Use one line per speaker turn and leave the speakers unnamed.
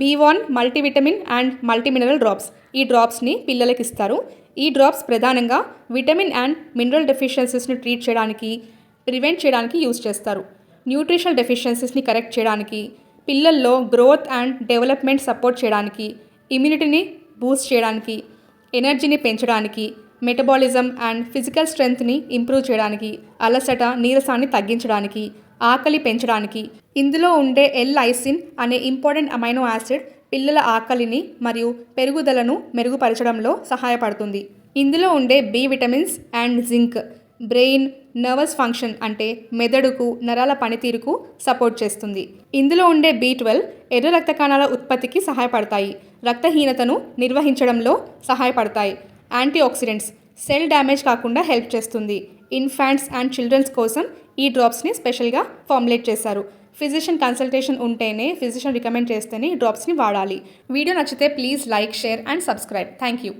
B one multivitamin and multimineral drops ఈ డ్రాప్స్ని పిల్లలకి ఇస్తారు ఈ డ్రాప్స్ ప్రధానంగా విటమిన్ అండ్ మినరల్ డెఫిషియన్సీస్ని ట్రీట్ చేయడానికి ప్రివెంట్ చేయడానికి యూజ్ చేస్తారు. న్యూట్రిషనల్ డెఫిషియన్సీస్ని కరెక్ట్ చేయడానికి పిల్లల్లో గ్రోత్ అండ్ డెవలప్మెంట్ సపోర్ట్ చేయడానికి ఇమ్యూనిటీని బూస్ట్ చేయడానికి ఎనర్జీని పెంచడానికి మెటబాలిజం అండ్ ఫిజికల్ స్ట్రెంగ్త్ని ఇంప్రూవ్ చేయడానికి అలసట నీరసాన్ని తగ్గించడానికి ఆకలి పెంచడానికి. ఇందులో ఉండే ఎల్ ఐసిన్ అనే ఇంపార్టెంట్ అమైనో యాసిడ్ పిల్లల ఆకలిని మరియు పెరుగుదలను మెరుగుపరచడంలో సహాయపడుతుంది. ఇందులో ఉండే B vitamins and zinc brain nervous function అంటే మెదడుకు నరాల పనితీరుకు సపోర్ట్ చేస్తుంది. ఇందులో ఉండే బి ట్వెల్వ్ ఎర్ర రక్త కణాల ఉత్పత్తికి సహాయపడతాయి. రక్తహీనతను నిర్వహించడంలో సహాయపడతాయి. యాంటీ ఆక్సిడెంట్స్ సెల్ డ్యామేజ్ కాకుండా హెల్ప్ చేస్తుంది. ఇన్ఫాంట్స్ అండ్ చిల్డ్రన్స్ కోసం ఈ డ్రాప్స్ని స్పెషల్గా ఫార్ములేట్ చేశారు. ఫిజిషియన్ కన్సల్టేషన్ ఉంటేనే ఫిజిషియన్ రికమెండ్ చేస్తేనే ఈ డ్రాప్స్ని వాడాలి. వీడియో నచ్చితే please like share and subscribe. Thank you